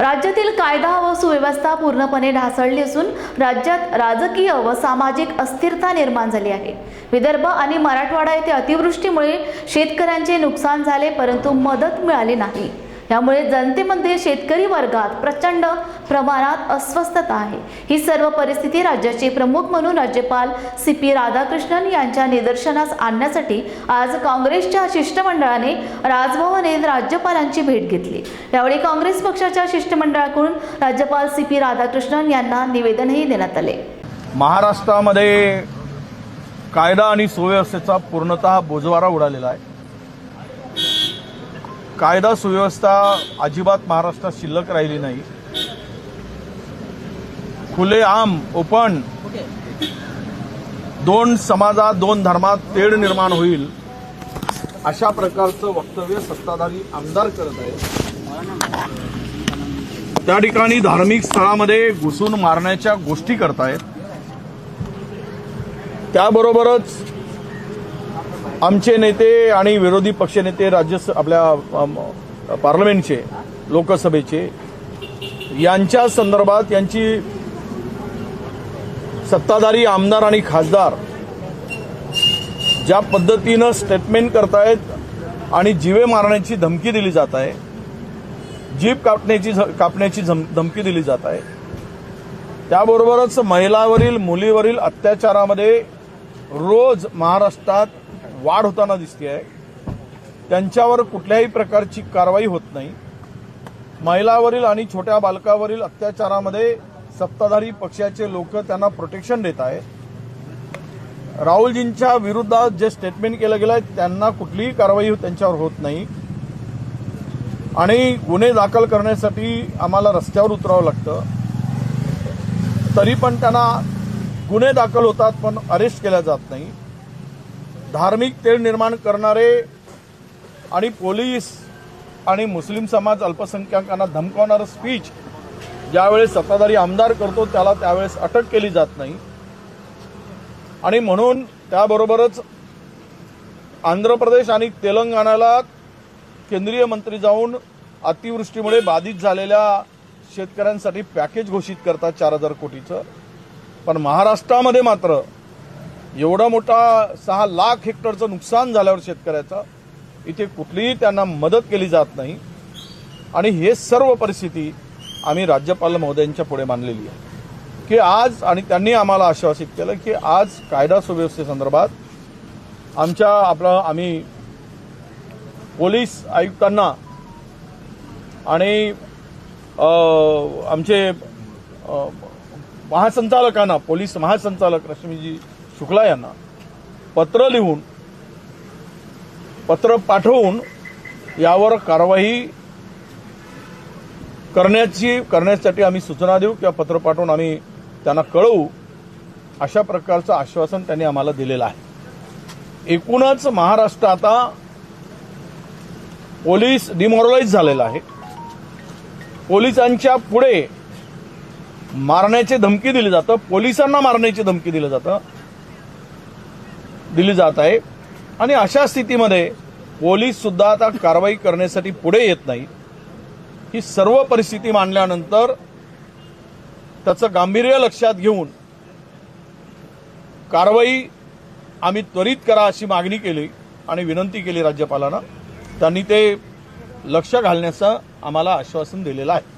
राज्यातील कायदा व सुव्यवस्था पूर्णपणे ढासळली असून राज्यात राजकीय व सामाजिक अस्थिरता निर्माण झाली आहे. विदर्भ आणि मराठवाडा येथे अतिवृष्टीमुळे शेतकऱ्यांचे नुकसान झाले परंतु मदत मिळाली नाही. यामुळे जनतेमध्ये शेतकरी वर्गात प्रचंड प्रमाणात अस्वस्थता आहे. ही सर्व परिस्थिती राज्याचे प्रमुख म्हणून राज्यपाल सी पी राधाकृष्णन यांच्या निदर्शनास आणण्यासाठी आज काँग्रेसच्या शिष्टमंडळाने राजभवने राज्यपालांची भेट घेतली. यावेळी काँग्रेस पक्षाच्या शिष्टमंडळाकडून राज्यपाल सी पी राधाकृष्णन यांना निवेदनही देण्यात आले. महाराष्ट्रामध्ये कायदा आणि सुव्यवस्थेचा पूर्णतः बोजवारा उडालेला आहे. कायदा सुव्यवस्था अजिबात महाराष्ट्रात शिल्लक राहिली नाही. खुले आम ओपन. दोन समाजात दोन धर्मात तेढ निर्माण होईल अशा प्रकारचं वक्तव्य सत्ताधारी आमदार करत आहेत. त्या ठिकाणी धार्मिक स्थळामध्ये घुसून मारण्याच्या गोष्टी करतायत. त्याबरोबरच आमचे नेते आणि विरोधी पक्षनेते राज्य आपल्या पार्लमेंटचे लोकसभेचे यांच्या संदर्भात यांची सत्ताधारी आमदार आणि खासदार ज्या पद्धतीनं स्टेटमेंट करतायत आणि जीवे मारण्याची धमकी दिली जात आहे जीप कापण्याची कापण्याची झम- धमकी दिली जात आहे त्याबरोबरच महिलावरील मुलीवरील अत्याचारामध्ये रोज महाराष्ट्रात वाढ होताना दिसते आहे त्यांच्यावर कुठल्याही प्रकारची कारवाई होत नाही. महिलावरील आणि छोट्या बालकावरील अत्याचारामध्ये सत्ताधारी पक्षाचे लोक त्यांना प्रोटेक्शन देत आहेत. राहुलजींच्या विरोधात जे स्टेटमेंट केलं गेलं आहे त्यांना कुठलीही कारवाई त्यांच्यावर होत नाही. आणि गुन्हे दाखल करण्यासाठी आम्हाला रस्त्यावर उतरावं लागतं. तरी पण त्यांना गुन्हे दाखल होतात पण अरेस्ट केल्या जात नाही. धार्मिक तेढ निर्माण करणारे आणि पोलीस आणि मुस्लिम समाज अल्पसंख्याकांना धमकावणारं स्पीच ज्यावेळेस सत्ताधारी आमदार करतो त्याला त्यावेळेस अटक केली जात नाही. आणि म्हणून त्याबरोबरच आंध्र प्रदेश आणि तेलंगणाला केंद्रीय मंत्री जाऊन अतिवृष्टीमुळे बाधित झालेल्या शेतकऱ्यांसाठी पॅकेज घोषित करतात चार हजार कोटीचं. पण महाराष्ट्रामध्ये मात्र एवढा मोठा सहा लाख हेक्टरचं नुकसान झाल्यावर शेतकऱ्याचं इथे कुठलीही त्यांना मदत केली जात नाही. आणि हे सर्व परिस्थिती आम्ही राज्यपाल महोदयांच्या पुढे मांडलेली आहे. की आज आणि त्यांनी आम्हाला आश्वासित केलं की आज कायदा सुव्यवस्थेसंदर्भात आमच्या आपलं आम्ही पोलीस आयुक्तांना आणि आमचे महासंचालकांना पोलीस महासंचालक रश्मीजी शुक्ला यांना पत्र लिहून पत्र पाठवून यावर कारवाई करण्याची करण्यासाठी आम्ही सूचना देऊ किंवा पत्र पाठवून आम्ही त्यांना कळवू अशा प्रकारचं आश्वासन त्यांनी आम्हाला दिलेलं आहे. एकूणच महाराष्ट्र आता पोलीस डिमॉरलाइज झालेला आहे. पोलिसांच्या पुढे मारण्याची धमकी दिली जातं पोलिसांना मारण्याची धमकी दिली जातं. दिली जात आहे. आणि अशा स्थितीमध्ये पोलीस सुद्धा आता कारवाई करण्यासाठी पुढे येत नाही. ही सर्व परिस्थिती मांडल्यानंतर त्याचं गांभीर्य लक्षात घेऊन कारवाई आम्ही त्वरित करा अशी मागणी केली आणि विनंती केली राज्यपालांना. त्यांनी ते लक्ष घालण्याचं आम्हाला आश्वासन दिलेलं आहे.